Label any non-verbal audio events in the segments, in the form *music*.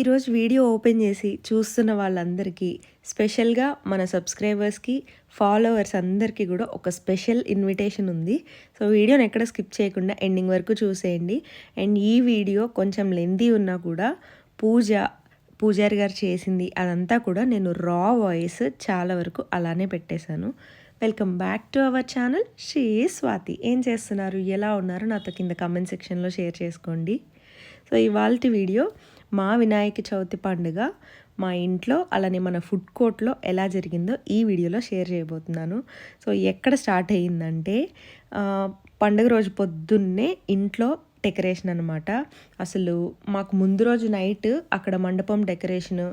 ఈరోజు video open చేసి చూస్తున్న వాళ్ళందరికీ స్పెషల్గా మన సబ్స్క్రైబర్స్కి ఫాలోవర్స్ అందరికీ కూడా ఒక స్పెషల్ ఇన్విటేషన్ ఉంది. సో వీడియోని ఎక్కడ స్కిప్ చేయకుండా ఎండింగ్ వరకు చూసేయండి. అండ్ ఈ వీడియో కొంచెం లెందీ ఉన్నా కూడా పూజ పూజారి గారు చేసింది అదంతా కూడా నేను రా వాయిస్ చాలా వరకు అలానే పెట్టేశాను. Welcome back to our channel Sri Swathi. ఏం చేస్తున్నారు? ఎలా ఉన్నారు? నాతో కింద కమెంట్ సెక్షన్లో షేర్ చేసుకోండి. సో ఇవాళ వీడియో మా వినాయక చవితి పండుగ మా ఇంట్లో అలానే మన ఫుడ్ కోర్ట్లో ఎలా జరిగిందో ఈ వీడియోలో షేర్ చేయబోతున్నాను. సో ఎక్కడ స్టార్ట్ అయ్యిందంటే పండుగ రోజు పొద్దున్నే ఇంట్లో డెకరేషన్ అనమాట అసలు మాకు ముందు రోజు నైట్ అక్కడ మండపం డెకరేషన్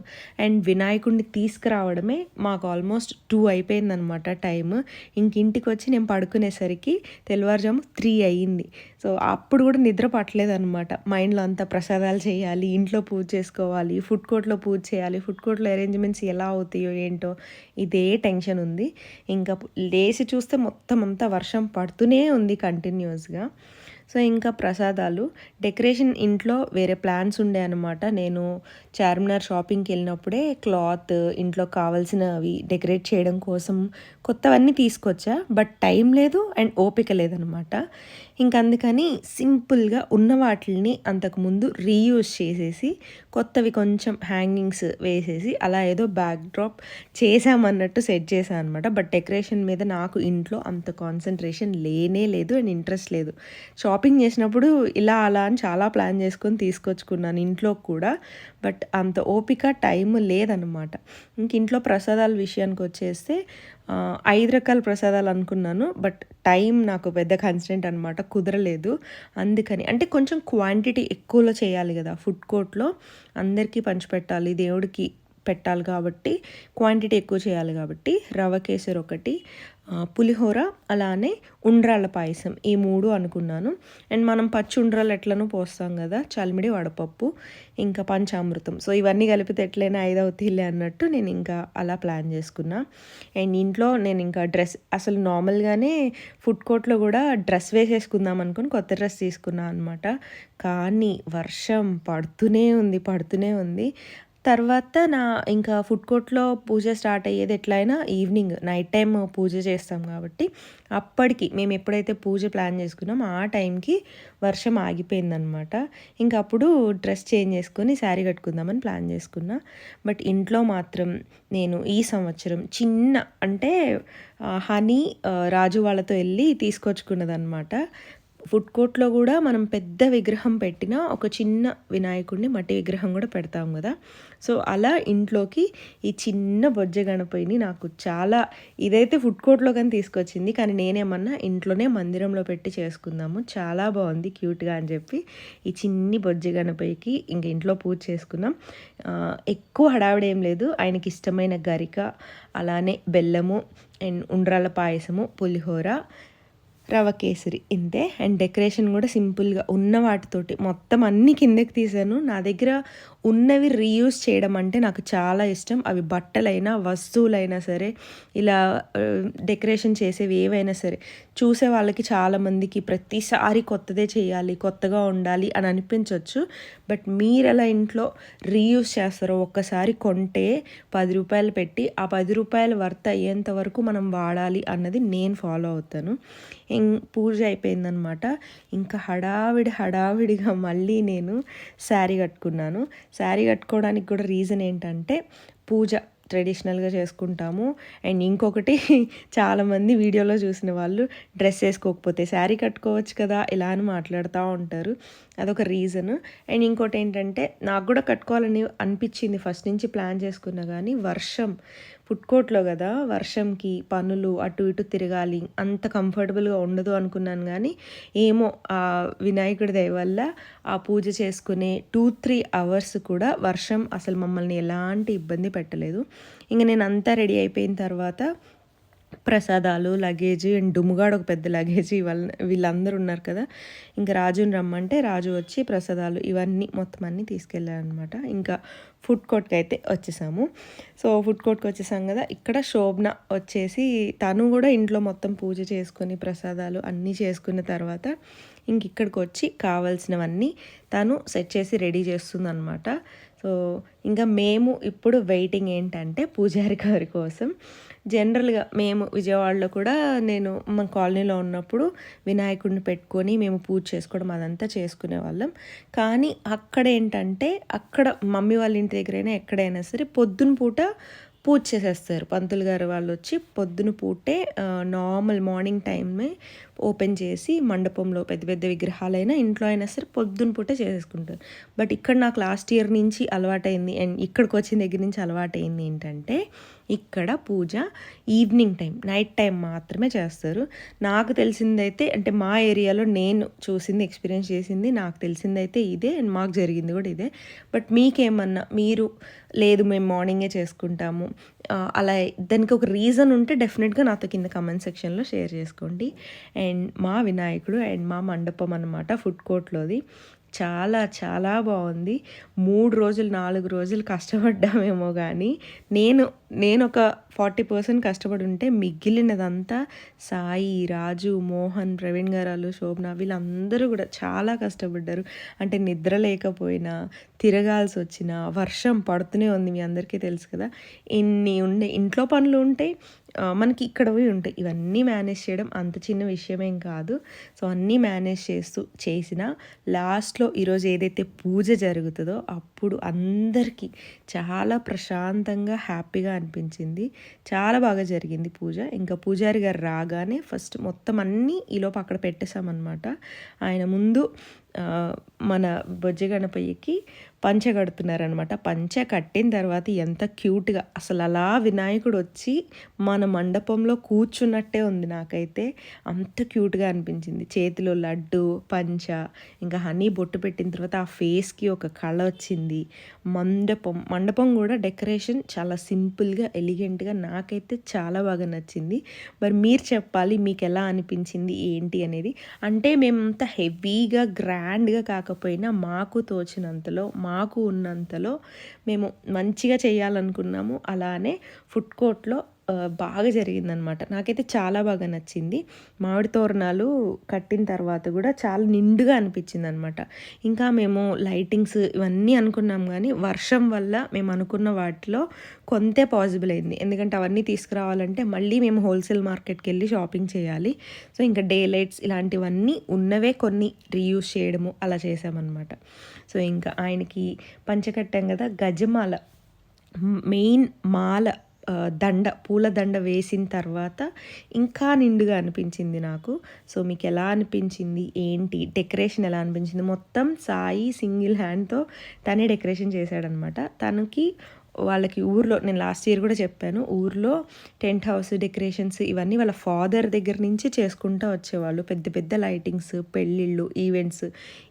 అండ్ వినాయకుడిని తీసుకురావడమే మాకు ఆల్మోస్ట్ టూ అయిపోయిందనమాట టైం ఇంక ఇంటికి వచ్చి నేను పడుకునేసరికి తెల్లవారుజాము త్రీ అయ్యింది. సో అప్పుడు కూడా నిద్ర పట్టలేదు అనమాట మైండ్లో అంతా ప్రసాదాలు చేయాలి ఇంట్లో పూజ చేసుకోవాలి ఫుడ్ కోర్ట్లో పూజ చేయాలి ఫుడ్ కోర్ట్లో అరేంజ్మెంట్స్ ఎలా అవుతాయో ఏంటో ఇదే టెన్షన్ ఉంది. ఇంకా లేచి చూస్తే మొత్తం అంతా వర్షం పడుతూనే ఉంది కంటిన్యూస్గా. సో ఇంకా ప్రసాదాలు. డెకరేషన్ ఇంట్లో వేరే ప్లాన్స్ ఉండే అనమాట నేను చార్మినార్ షాపింగ్కి వెళ్ళినప్పుడే క్లాత్ ఇంట్లో కావాల్సినవి డెకరేట్ చేయడం కోసం కొత్తవన్నీ తీసుకొచ్చా. బట్ టైం లేదు అండ్ ఓపిక లేదనమాట ఇంక అందుకని సింపుల్గా ఉన్న వాటిని అంతకుముందు రీయూజ్ చేసేసి కొత్తవి కొంచెం హ్యాంగింగ్స్ వేసేసి అలా ఏదో బ్యాక్ డ్రాప్ చేసామన్నట్టు సెట్ చేశాను అనమాట బట్ డెకరేషన్ మీద నాకు ఇంట్లో అంత కాన్సన్ట్రేషన్ లేనే లేదు అండ్ ఇంట్రెస్ట్ లేదు. షాప్ షాపింగ్ చేసినప్పుడు ఇలా అలా అని చాలా ప్లాన్ చేసుకొని తీసుకొచ్చుకున్నాను ఇంట్లో కూడా. బట్ అంత ఓపిక టైం లేదనమాట ఇంక ఇంట్లో ప్రసాదాల విషయానికి వచ్చేస్తే ఐదు రకాల ప్రసాదాలు అనుకున్నాను. బట్ టైం నాకు పెద్ద కన్స్టెంట్ అనమాట కుదరలేదు. అందుకని అంటే కొంచెం క్వాంటిటీ ఎక్కువలో చేయాలి కదా ఫుడ్ కోర్ట్లో అందరికీ పంచిపెట్టాలి దేవుడికి పెట్టాలి కాబట్టి క్వాంటిటీ ఎక్కువ చేయాలి కాబట్టి రవ కేసరి ఒకటి పులిహోర అలానే ఉండ్రాళ్ళ పాయసం ఈ మూడు అనుకున్నాను. అండ్ మనం పచ్చి ఉండ్రాలు ఎట్లనో పోస్తాం కదా చలిమిడి వడపప్పు ఇంకా పంచామృతం. సో ఇవన్నీ కలిపితే ఎట్లయినా ఐదవుతీలే అన్నట్టు నేను ఇంకా అలా ప్లాన్ చేసుకున్నా. అండ్ ఇంట్లో నేను ఇంకా డ్రెస్ అసలు నార్మల్గానే ఫుడ్ కోర్ట్లో కూడా డ్రెస్ వేసేసుకుందాం అనుకుని కొత్త డ్రెస్ తీసుకున్నా అనమాట కానీ వర్షం పడుతూనే ఉంది పడుతూనే ఉంది. తర్వాత నా ఇంకా ఫుడ్ కోర్ట్లో పూజ స్టార్ట్ అయ్యేది ఎట్లయినా ఈవినింగ్ నైట్ టైం పూజ చేస్తాం కాబట్టి అప్పటికి మేము ఎప్పుడైతే పూజ ప్లాన్ చేసుకున్నామో ఆ టైంకి వర్షం ఆగిపోయిందనమాట ఇంకా అప్పుడు డ్రెస్ చేంజ్ చేసుకొని శారీ కట్టుకుందామని ప్లాన్ చేసుకున్నా. బట్ ఇంట్లో మాత్రం నేను ఈ సంవత్సరం చిన్న అంటే హనీ రాజు వాళ్ళతో వెళ్ళి తీసుకొచ్చుకున్నదనమాట ఫుడ్ కోర్ట్లో కూడా మనం పెద్ద విగ్రహం పెట్టిన ఒక చిన్న వినాయకుడిని మట్టి విగ్రహం కూడా పెడతాం కదా. సో అలా ఇంట్లోకి ఈ చిన్న బొజ్జ గణపతిని నాకు చాలా ఇదైతే ఫుడ్ కోర్ట్లో కానీ తీసుకొచ్చింది కానీ నేనేమన్నా ఇంట్లోనే మందిరంలో పెట్టి చేసుకుందాము చాలా బాగుంది క్యూట్గా అని చెప్పి ఈ చిన్ని బొజ్జ గణపతికి ఇంక ఇంట్లో పూజ చేసుకున్నాం ఎక్కువ హడావిడి ఏం లేదు ఆయనకి ఇష్టమైన గరిక అలానే బెల్లము అండ్ ఉండ్రాల పాయసము పులిహోర రవ కేసరి ఇంతే. అండ్ డెకరేషన్ కూడా సింపుల్గా ఉన్న వాటితోటి. మొత్తం అన్ని కిందకి తీశాను నా దగ్గర ఉన్నవి రీయూజ్ చేయడం అంటే నాకు చాలా ఇష్టం. అవి బట్టలైనా వస్తువులైనా సరే ఇలా డెకరేషన్ చేసేవి ఏవైనా సరే చూసే వాళ్ళకి చాలామందికి ప్రతిసారి కొత్తదే చేయాలి కొత్తగా ఉండాలి అని అనిపించవచ్చు బట్ మీరు ఎలా ఇంట్లో రీయూస్ చేస్తారో ఒక్కసారి కొంటే పది రూపాయలు పెట్టి ఆ పది రూపాయలు వర్త్ అయ్యేంత వరకు మనం వాడాలి అన్నది నేను ఫాలో అవుతాను. పూజ అయిపోయిందనమాట. ఇంకా హడావిడి హడావిడిగా మళ్ళీ నేను శారీ కట్టుకున్నాను. శారీ కట్టుకోవడానికి కూడా రీజన్ ఏంటంటే పూజ. ట్రెడిషనల్గా చేసుకుంటాము. అండ్ ఇంకొకటి *laughs* చాలామంది వీడియోలో చూసిన వాళ్ళు డ్రెస్ వేసుకోకపోతే శారీ కట్టుకోవచ్చు కదా ఇలా అని మాట్లాడుతూ ఉంటారు. అదొక రీజన్. అండ్ ఇంకోటి ఏంటంటే నాకు కూడా కట్టుకోవాలని అనిపించింది ఫస్ట్ నుంచి ప్లాన్ చేసుకున్నా కానీ వర్షం. ఫుడ్ కోర్ట్లో కదా వర్షంకి పనులు అటు ఇటు తిరగాలి అంత కంఫర్టబుల్గా ఉండదు అనుకున్నాను కానీ ఏమో ఆ వినాయకుడి దయ వల్ల ఆ పూజ చేసుకునే టూ త్రీ అవర్స్ కూడా వర్షం అసలు మమ్మల్ని ఎలాంటి ఇబ్బంది పెట్టలేదు. ఇంక నేను అంతా రెడీ అయిపోయిన తర్వాత ప్రసాదాలు లగేజ్ అండ్ డుముగాడు ఒక పెద్ద లగేజ్ వాళ్ళ వీళ్ళందరూ ఉన్నారు కదా. ఇంకా రాజుని రమ్మంటే రాజు వచ్చి ప్రసాదాలు ఇవన్నీ మొత్తం అన్నీ తీసుకెళ్ళారనమాట ఇంకా ఫుడ్ కోర్ట్కి అయితే వచ్చేసాము. సో ఫుడ్ కోర్ట్కి వచ్చేసాం కదా. ఇక్కడ శోభన వచ్చేసి తను కూడా ఇంట్లో మొత్తం పూజ చేసుకొని ప్రసాదాలు అన్నీ చేసుకున్న తర్వాత ఇంక ఇక్కడికి వచ్చి కావాల్సినవన్నీ తను సెట్ చేసి రెడీ చేస్తుంది అనమాట సో ఇంకా మేము ఇప్పుడు వెయిటింగ్ ఏంటంటే పూజారి గారి కోసం. జనరల్గా మేము విజయవాడలో కూడా నేను మా కాలనీలో ఉన్నప్పుడు వినాయకుడిని పెట్టుకొని మేము పూజ చేసుకోవడం అదంతా చేసుకునే వాళ్ళం. కానీ అక్కడ ఏంటంటే అక్కడ మమ్మీ వాళ్ళ ఇంటి దగ్గరైనా ఎక్కడైనా సరే పొద్దున పూట పూజ చేసేస్తారు. పంతులు గారు వాళ్ళు వచ్చి పొద్దున పూటే నార్మల్ మార్నింగ్ టైమే ఓపెన్ చేసి మండపంలో పెద్ద పెద్ద విగ్రహాలైనా ఇంట్లో అయినా సరే పొద్దున పూటే చేసేసుకుంటారు బట్ ఇక్కడ నాకు లాస్ట్ ఇయర్ నుంచి అలవాటైంది అండ్ ఇక్కడికి వచ్చిన దగ్గర నుంచి అలవాటైంది ఏంటంటే ఇక్కడ puja evening time night time మాత్రమే చేస్తారు. నాకు తెలిసిందైతే అంటే మా ఏరియాలో నేను చూసింది ఎక్స్పీరియన్స్ చేసింది నాకు తెలిసిందైతే ఇదే అండ్ మాకు జరిగింది కూడా ఇదే. బట్ మీకేమన్నా మీరు లేదు మేము మార్నింగే చేసుకుంటాము అలా దానికి ఒక రీజన్ ఉంటే డెఫినెట్గా నాతో కింద కమెంట్ సెక్షన్లో షేర్ చేసుకోండి. అండ్ మా వినాయకుడు అండ్ మా మండపం అన్నమాట ఫుడ్ కోర్ట్లోది. చాలా చాలా బాగుంది. మూడు రోజులు నాలుగు రోజులు కష్టపడ్డామేమో కానీ నేను నేను ఒక ఫార్టీ పర్సెంట్ కష్టపడి ఉంటే మిగిలినదంతా సాయి రాజు మోహన్ ప్రవీణ్ గారాలు శోభన వీళ్ళందరూ కూడా చాలా కష్టపడ్డారు. అంటే నిద్ర లేకపోయినా తిరగాల్సి వచ్చినా వర్షం పడుతూనే ఉంది మీ అందరికీ తెలుసు కదా. ఇన్ని ఉండే ఇంట్లో పనులు ఉంటాయి మనకి ఇక్కడవి ఉంటాయి. ఇవన్నీ మేనేజ్ చేయడం అంత చిన్న విషయమేం కాదు. సో అన్నీ మేనేజ్ చేస్తూ చేసిన లాస్ట్లో ఈరోజు ఏదైతే పూజ జరుగుతుందో అప్పుడు అందరికీ చాలా ప్రశాంతంగా హ్యాపీగా అనిపించింది. చాలా బాగా జరిగింది పూజ. ఇంకా పూజారి గారు రాగానే ఫస్ట్ మొత్తం అన్నీ ఈలోపు అక్కడ పెట్టేశామన్నమాట. ఆయన ముందు మన బొజ్జ గణపయ్యకి పంచ కడుతున్నారనమాట పంచ కట్టిన తర్వాత ఎంత క్యూట్గా అసలు అలా వినాయకుడు వచ్చి మన మండపంలో కూర్చున్నట్టే ఉంది నాకైతే. అంత క్యూట్గా అనిపించింది. చేతిలో లడ్డు పంచ ఇంకా హనీ బొట్టు పెట్టిన తర్వాత ఆ ఫేస్కి ఒక కళ వచ్చింది. మండపం మండపం కూడా డెకరేషన్ చాలా సింపుల్గా ఎలిగెంట్గా నాకైతే చాలా బాగా నచ్చింది. మరి మీరు చెప్పాలి మీకు ఎలా అనిపించింది ఏంటి అనేది. అంటే మేమంతా హెవీగా గ్రా గ్రాండ్గా కాకపోయినా మాకు తోచినంతలో మాకు ఉన్నంతలో మేము మంచిగా చేయాలనుకున్నాము. అలానే ఫుడ్ కోర్ట్లో బాగా జరిగిందనమాట నాకైతే చాలా బాగా నచ్చింది. మామిడి తోరణాలు కట్టిన తర్వాత కూడా చాలా నిండుగా అనిపించింది అనమాట ఇంకా మేము లైటింగ్స్ ఇవన్నీ అనుకున్నాం కానీ వర్షం వల్ల మేము అనుకున్న వాటిలో కొంతే పాసిబుల్ అయింది. ఎందుకంటే అవన్నీ తీసుకురావాలంటే మళ్ళీ మేము హోల్సేల్ మార్కెట్కి వెళ్ళి షాపింగ్ చేయాలి. సో ఇంకా డే లైట్స్ ఇలాంటివన్నీ ఉన్నవే కొన్ని రీయూజ్ చేయడము అలా చేసామన్నమాట సో ఇంకా ఆయనకి పంచకట్టాం కదా గజమాల మెయిన్ మాల దండ పూల దండ వేసిన తర్వాత ఇంకా నిండుగా అనిపించింది నాకు. సో మీకు ఎలా అనిపించింది? ఏంటి? డెకరేషన్ ఎలా అనిపించింది? మొత్తం సాయి సింగిల్ హ్యాండ్తో తనే డెకరేషన్ చేశాడనమాట. తనకి వాళ్ళకి ఊర్లో నేను లాస్ట్ ఇయర్ కూడా చెప్పాను ఊర్లో టెంట్ హౌస్ డెకరేషన్స్ ఇవన్నీ వాళ్ళ ఫాదర్ దగ్గర నుంచి చేసుకుంటూ వచ్చేవాళ్ళు. పెద్ద పెద్ద లైటింగ్స్ పెళ్ళిళ్ళు ఈవెంట్స్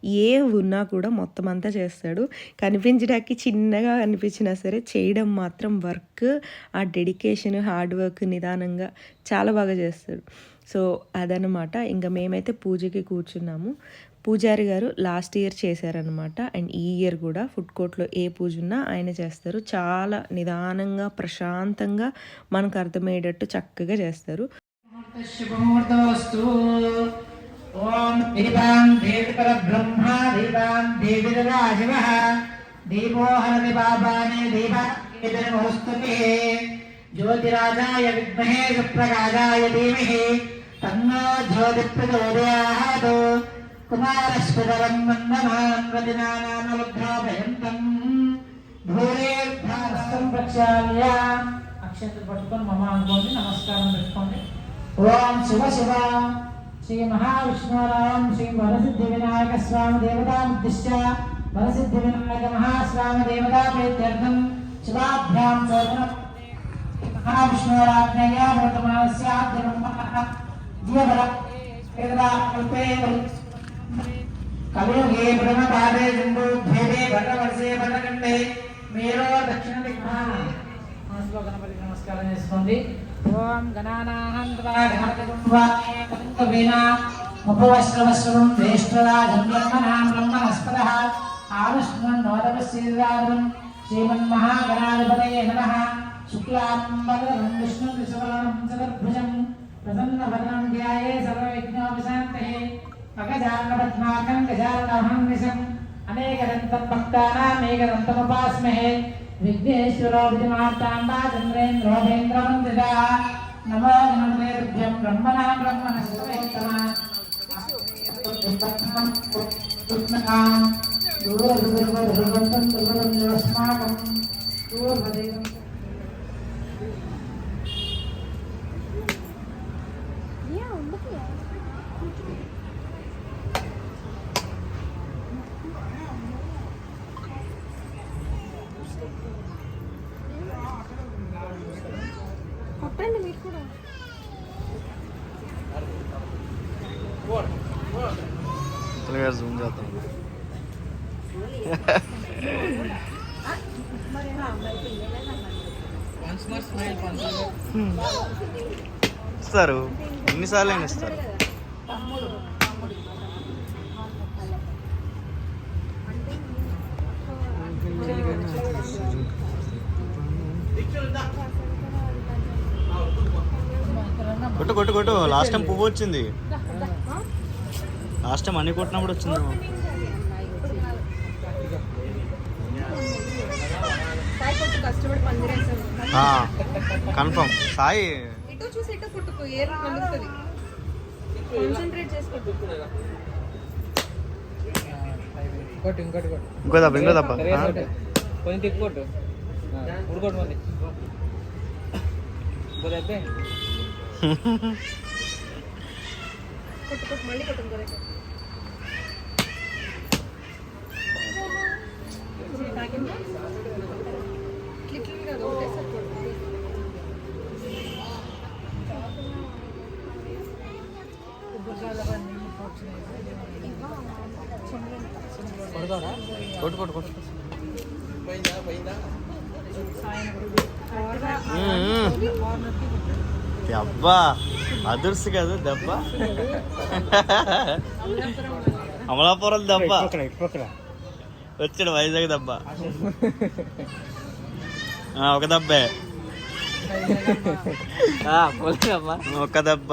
ఏ ఉన్నా కూడా మొత్తం అంతా చేస్తాడు. కనిపించడానికి చిన్నగా కనిపించినా సరే చేయడం మాత్రం వర్క్ ఆ డెడికేషన్ హార్డ్ వర్క్ నిదానంగా చాలా బాగా చేస్తాడు. సో అదనమాట ఇంకా మేమైతే పూజకి కూర్చున్నాము. పూజారి గారు లాస్ట్ ఇయర్ చేశారనమాట అండ్ ఈ ఇయర్ కూడా ఫుడ్ కోర్ట్లో ఏ పూజ ఉన్నా ఆయన చేస్తారు. చాలా నిదానంగా ప్రశాంతంగా మనకు అర్థమయ్యేటట్టు చక్కగా చేస్తారు. ఓం దీపాం దేవి పరబ్రహ్మ దీపాం దేవి రాజవ దీపో హరతి పాపాని జ్యోతిరాజాయ విద్మహే సుప్రకాశాయ ధీమహి. తన్నో జ్యోతి ప్రచోదయాత్ కుమారస్ఫుటరం వందమాన్ వదినానామలుగ్రాభయంతం భూరేర్భారస్తం ప్రక్షాళ్య అక్షంతలు పట్టుకొని మమ అనుకోండి నమస్కారం పెట్టుకోండి ఓం శివ శివ శ్రీ మహావిష్ణురాం శ్రీ వరసిద్ధి వినాయక స్వామి దేవతాముద్దిశ్య వరసిద్ధి వినాయక మహాస్వామి దేవతా ప్రీత్యర్థం శివాభ్యాం చోదన మహావిష్ణురాజ్ఞయా వర్తమానస్యాద్యమః జీవర వేదా కల్పే కలియుగే బ్రహ్మపాదే జంబూభేదే భద్రవర్షే భద్రకండే. మేరో దక్షిణ దిక్మా మనసులో గణపతి నమస్కారం చేసుకోండి. ఓం గణానాహం వీణ ఉపవస్త్రవస్త్రం జ్యేష్ఠరాజం బ్రహ్మణాం బ్రహ్మణస్పద. ఆవిష్ణం నోదవశ్రీరాజం శ్రీమన్మహాగణాధిపతయే నమ. శుక్లాంబరం విష్ణుం విశ్వవరణం చతుర్భుజం. ప్రసన్నవదనం ధ్యాయే సర్వవిఘ్నోపశాంతయే అగజానపద్మాకం గజానమహం నిశం అనేకదంతం భక్తానామేకదంతముపాస్మహే విఘ్నేశ్వరో విధిమార్తాంబా చంద్రేంద్రోభేంద్రవందిత నమో నమేభ్యం బ్రహ్మణా బ్రహ్మణస్తమేత్తమా దూరదుర్గదుర్గంతం దుర్గం దూర్వదేవం కొట్టండి మీరు కూడా తెలుగు జూమ్ చేద్దాం ఇస్తారు. ఎన్నిసార్లు అయినా ఇస్తారు. కొట్టు కొట్టు కొట్టు. లాస్ట్ టైం పువ్వు వచ్చింది. లాస్ట్ టైం అన్ని కొట్టినప్పుడు వచ్చింది సాయి కొట్టు కష్టపడి పందిరేసాను కన్ఫర్మ్. సాయి. ఇటు చూసి ఇటు నలుగుతుంది కాన్సన్ట్రేట్ ఇంకోటి ఇంకో ఇంకో కొంచెం తిక్కు కొట్టు. ఇప్పుడు కొట్టు. మళ్ళీ. ఇంకో దెబ్బే. కొట్టు కొట్టు మళ్ళీ కొట్టు ఇంకో దగ్గర తాకిందా? ఇట్లా ఇట్లా కాదు, ఒకటేసారి కొట్టు. కొడతారా కొట్టు కొట్టు కొట్టు. మ్మ్. అబ్బా అదుర్సు కదా దెబ్బ. అమలాపురం దెబ్బ. వచ్చాడు వైజాగ్ దెబ్బ. ఆ, ఒక దెబ్బే. ఒక్క దెబ్బ.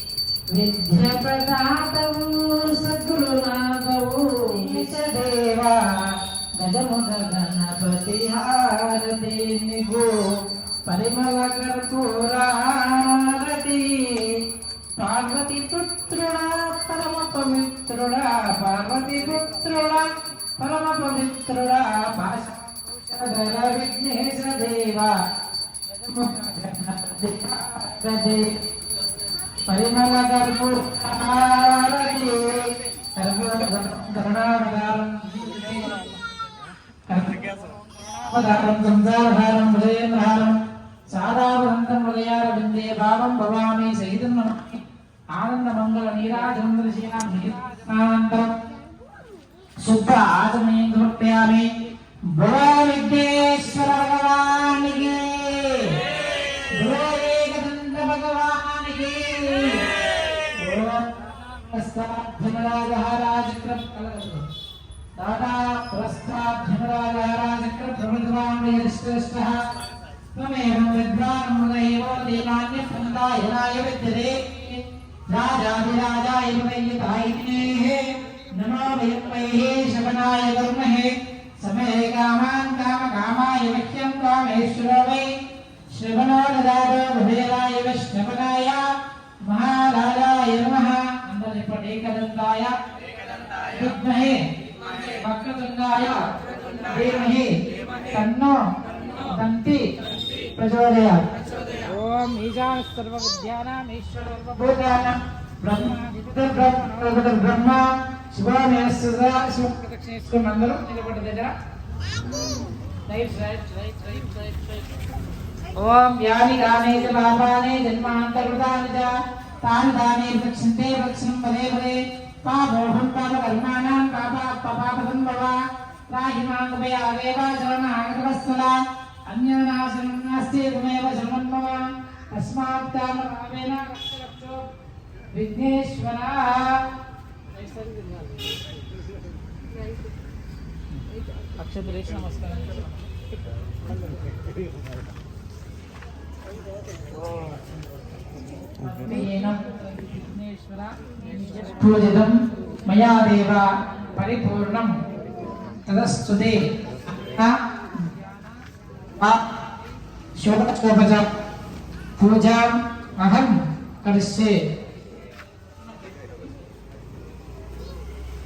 విద్యప్రదాతవు సద్గురునాథవు విషదేవా గజముగ గణపతి హారతి నిగు. పరిమళ కర్పూరారతి పార్వతి పుత్రుడా పరమ పవిత్రుడా పార్వతి పుత్రుడా పరమ పవిత్రుడా పాశర విఘ్నేశ దేవా. పరిమళ కర్పూరారతి కరుణావతారం అవతారం సంసారధారం హృదయేంద్రహారం సాదావృంతం హృదయారవిందే భావం భవామి సహితం నమామి ఆనందమంగళ నీరాజంద్రశీలాం నీరాజనానంతరం ఆచమయం సమర్పయామి प्रस्थाभ्यमराजः राजक्रम दादा प्रस्थाभ्यमराजः राजक्रम प्रबुद्धवान् श्रेष्ठः त्वमेवं विद्वान् मुनैव देवान्य समुदायनाय विद्यते। राजाधिराजाय प्रयतायिनेः नमो विपैः शमनाय कर्महे। समये कामान् काम कामाय मह्यं कामेश्वरो वै। श्रवणो ददातो नन्दनिपटेकदन्ताय विद्महे वक्रतुण्डाय धीमहि तन्नो दन्ति प्रचोदयात् ఓం ఈశాన సర్వ విద్యానాం ఈశ్వర భూతానం బ్రహ్మ బ్రహ్మ శివామేశ్వర శివప్రదక్షిణేశ్వరం అందరూ నిలబడి దగ్గర right right right right right right ఓం యాని గానే చ పాపానే జన్మాంతర్గతాని చ తాని దాని రక్షంతే రక్షణం పదే పదే పాదోహం పాదకర్మాణాం పాపాపపాపసంభవ రాహిమాంగపయావేవ శరణాగతవత్సల అన్యనాశనం నాస్తి త్వమేవ శరణన్మమ తస్మాత్ కామరావేన రక్షరక్షో విఘ్నేశ్వర అక్షతలు వేసి నమస్కారం పూజితం మయా దేవ పరిపూర్ణం తదస్తుతే శోభోపచ పూజాం అహం కరిష్యే.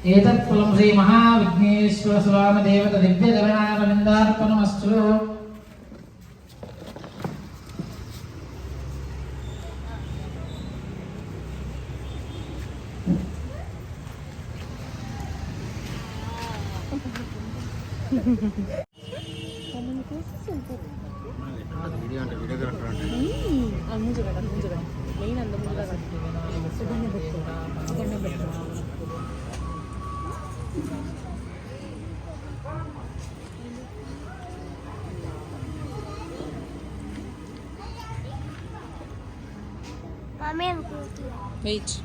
ఏతత్ కులం శ్రీ మహావిఘ్నేశ్వర స్వామి దేవత దివ్య 어머니 고수순도 우리한테 위로가라는데 안 문제가 안 문제가 메인 안 문제가 가지고 수건에 붙고 수건에 붙고 Mamãe, eu vou aqui. Leite.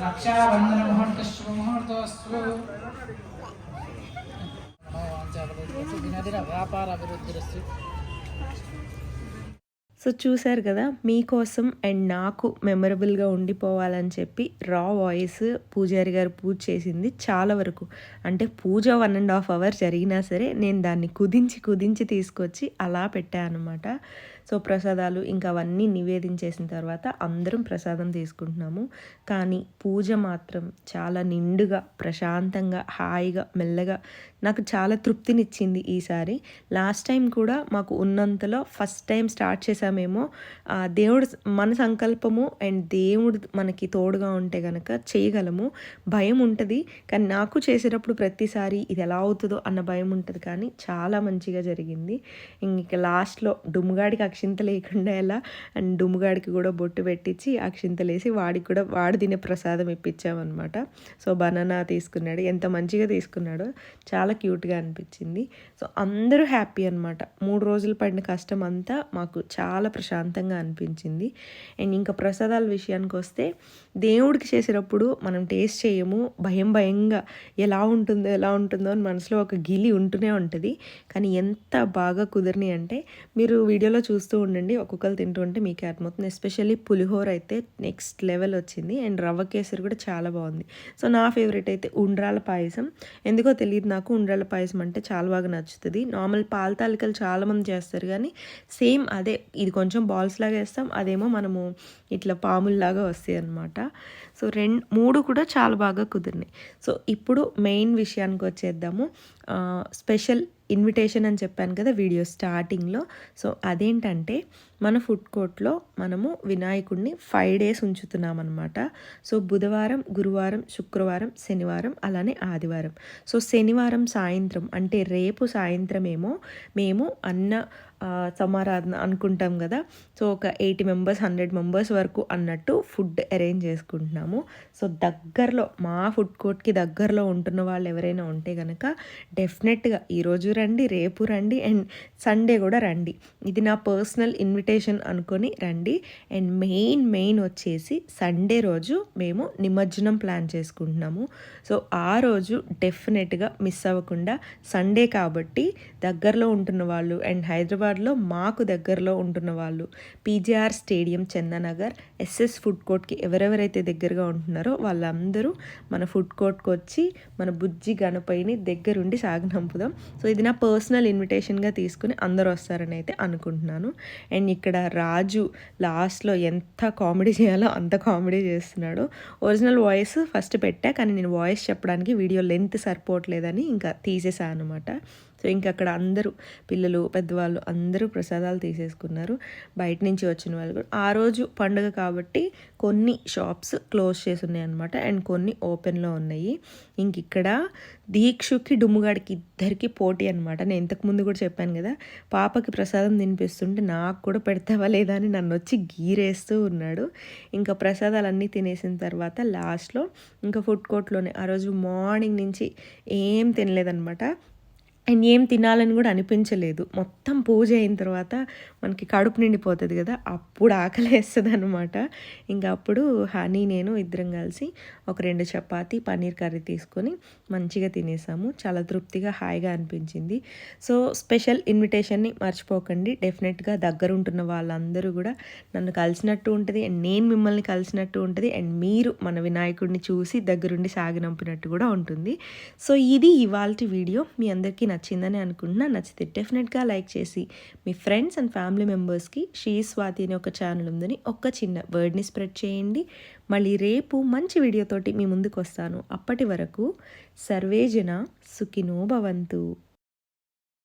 Raksha Bandhan ముహూర్త దినదిన వ్యాపార అభివృద్ధిరస్తు సో చూశారు కదా మీకోసం అండ్ నాకు మెమరబుల్గా ఉండిపోవాలని చెప్పి రా వాయిస్ పూజారి గారు పూజ చేసింది చాలా వరకు. అంటే puja one and half hour జరిగినా సరే నేను దాన్ని కుదించి కుదించి తీసుకొచ్చి అలా పెట్టాను అనమాట సో ప్రసాదాలు ఇంకా అవన్నీ నివేదించేసిన తర్వాత అందరం ప్రసాదం తీసుకుంటున్నాము. కానీ పూజ మాత్రం చాలా నిండుగా ప్రశాంతంగా హాయిగా మెల్లగా నాకు చాలా తృప్తినిచ్చింది ఈసారి. లాస్ట్ టైం కూడా మాకు ఉన్నంతలో ఫస్ట్ టైం స్టార్ట్ చేసామేమో దేవుడు మన సంకల్పము అండ్ దేవుడు మనకి తోడుగా ఉంటే కనుక చేయగలము. భయం ఉంటుంది కానీ నాకు చేసేటప్పుడు ప్రతిసారి ఇది ఎలా అవుతుందో అన్న భయం ఉంటుంది. కానీ చాలా మంచిగా జరిగింది. ఇంక లాస్ట్లో డుమ్గాడికి అక్ష అక్షింత లేకుండా ఎలా? అండ్ డుమ్ముగాడికి కూడా బొట్టు పెట్టించి అక్షింతలేసి వాడికి కూడా వాడు తినే ప్రసాదం ఇప్పించామన్నమాట. సో బనానా తీసుకున్నాడు. ఎంత మంచిగా తీసుకున్నాడో చాలా క్యూట్గా అనిపించింది. సో అందరూ హ్యాపీ అనమాట మూడు రోజులు పడిన కష్టం అంతా మాకు చాలా ప్రశాంతంగా అనిపించింది. అండ్ ఇంకా ప్రసాదాల విషయానికి వస్తే దేవుడికి చేసేటప్పుడు మనం టేస్ట్ చేయము భయం భయంగా ఎలా ఉంటుందో ఎలా ఉంటుందో అని మనసులో ఒక గిలి ఉంటూనే ఉంటుంది. కానీ ఎంత బాగా కుదిరినాయి అంటే మీరు వీడియోలో చూస్తూ ఉండండి ఒక్కొక్కరు తింటూ ఉంటే మీకే అర్థమవుతుంది. ఎస్పెషల్లీ పులిహోర అయితే నెక్స్ట్ లెవెల్ వచ్చింది అండ్ రవ్వ కేసరి కూడా చాలా బాగుంది. సో నా ఫేవరెట్ అయితే ఉండ్రాల పాయసం. ఎందుకో తెలియదు నాకు ఉండ్రాల పాయసం అంటే చాలా బాగా నచ్చుతుంది. నార్మల్ పాల తాలికలు చాలామంది చేస్తారు కానీ సేమ్ అదే ఇది కొంచెం బాల్స్ లాగా వేస్తాం అదేమో మనము ఇట్లా పాముల్లాగా వస్తాయి సో రెండు మూడు కూడా చాలా బాగా కుదిరినాయి. సో ఇప్పుడు మెయిన్ విషయానికి వచ్చేద్దాము. స్పెషల్ ఇన్విటేషన్ అని చెప్పాను కదా వీడియో స్టార్టింగ్లో. సో అదేంటంటే మన ఫుడ్ కోర్ట్లో మనము వినాయకుడిని ఫైవ్ డేస్ ఉంచుతున్నాం అనమాట సో బుధవారం గురువారం శుక్రవారం శనివారం అలానే ఆదివారం. సో శనివారం సాయంత్రం అంటే రేపు సాయంత్రం ఏమో మేము అన్న సమారాధన అనుకుంటాం కదా. సో ఒక ఎయిటీ మెంబర్స్ హండ్రెడ్ మెంబర్స్ వరకు అన్నట్టు ఫుడ్ అరేంజ్ చేసుకుంటున్నాము. సో దగ్గరలో మా ఫుడ్ కోర్ట్కి దగ్గరలో ఉంటున్న వాళ్ళు ఎవరైనా ఉంటే కనుక డెఫినెట్గా ఈరోజు రండి రేపు రండి అండ్ సండే కూడా రండి. ఇది నా పర్సనల్ ఇన్విటేషన్ అనుకొని రండి. అండ్ మెయిన్ మెయిన్ వచ్చేసి సండే రోజు మేము నిమజ్జనం ప్లాన్ చేసుకుంటున్నాము. సో ఆ రోజు డెఫినెట్గా మిస్ అవ్వకుండా సండే కాబట్టి దగ్గరలో ఉంటున్న వాళ్ళు అండ్ హైదరాబాద్లో మాకు దగ్గరలో ఉంటున్న వాళ్ళు PGR stadium Chandanagar SS food కోర్ట్కి ఎవరెవరైతే దగ్గరగా ఉంటున్నారో వాళ్ళందరూ మన ఫుడ్ కోర్ట్కి వచ్చి మన బుజ్జి గణపైని దగ్గరుండి సాగనంపుదాం. సో ఇది నా పర్సనల్ ఇన్విటేషన్గా తీసుకుని అందరూ వస్తారని అయితే అనుకుంటున్నాను. అండ్ ఇక్కడ రాజు లాస్ట్లో ఎంత కామెడీ చేయాలో అంత కామెడీ చేస్తున్నాడు. ఒరిజినల్ వాయిస్ ఫస్ట్ పెట్టా కానీ నేను వాయిస్ చెప్పడానికి వీడియో లెంత్ సరిపోవట్లేదని ఇంకా తీసేసాను అనమాట సో ఇంక అక్కడ అందరూ పిల్లలు పెద్దవాళ్ళు అందరూ ప్రసాదాలు తీసేసుకున్నారు. బయట నుంచి వచ్చిన వాళ్ళు కూడా. ఆ రోజు పండుగ కాబట్టి కొన్ని షాప్స్ క్లోజ్ చేసి ఉన్నాయి అనమాట అండ్ కొన్ని ఓపెన్లో ఉన్నాయి. ఇంక ఇక్కడ దీక్షుకి డుమ్ముగాడికి ఇద్దరికి పోటీ అనమాట నేను ఇంతకుముందు కూడా చెప్పాను కదా పాపకి ప్రసాదం తినిపిస్తుంటే నాకు కూడా పెడతావా లేదా అని నన్ను వచ్చి గీరేస్తూ ఉన్నాడు. ఇంకా ప్రసాదాలన్నీ తినేసిన తర్వాత లాస్ట్లో ఇంకా ఫుడ్ కోర్ట్లోనే ఆ రోజు మార్నింగ్ నుంచి ఏం తినలేదనమాట అండ్ ఏం తినాలని కూడా అనిపించలేదు. మొత్తం పూజ అయిన తర్వాత మనకి కడుపు నిండిపోతుంది కదా అప్పుడు ఆకలి వేస్తుంది అనమాట ఇంకా అప్పుడు హనీ నేను ఇద్దరం కలిసి ఒక రెండు చపాతి పన్నీర్ కర్రీ తీసుకొని మంచిగా తినేసాము. చాలా తృప్తిగా హాయిగా అనిపించింది. సో స్పెషల్ ఇన్విటేషన్ని మర్చిపోకండి. డెఫినెట్గా దగ్గరుంటున్న వాళ్ళందరూ కూడా నన్ను కలిసినట్టు ఉంటుంది అండ్ నేను మిమ్మల్ని కలిసినట్టు ఉంటుంది అండ్ మీరు మన వినాయకుడిని చూసి దగ్గరుండి సాగినంపినట్టు కూడా ఉంటుంది. సో ఇది ఇవాళ వీడియో. మీ అందరికీ నచ్చిందని అనుకుంటున్నా నచ్చితే డెఫినెట్గా లైక్ చేసి మీ ఫ్రెండ్స్ అండ్ ఫ్యామిలీ మెంబర్స్కి షీ స్వాతి అనే ఒక ఛానల్ ఉందని ఒక చిన్న వర్డ్ని స్ప్రెడ్ చేయండి. మళ్ళీ రేపు మంచి వీడియోతోటి మీ ముందుకు వస్తాను అప్పటి వరకు సర్వేజన సుఖినో భవంతు.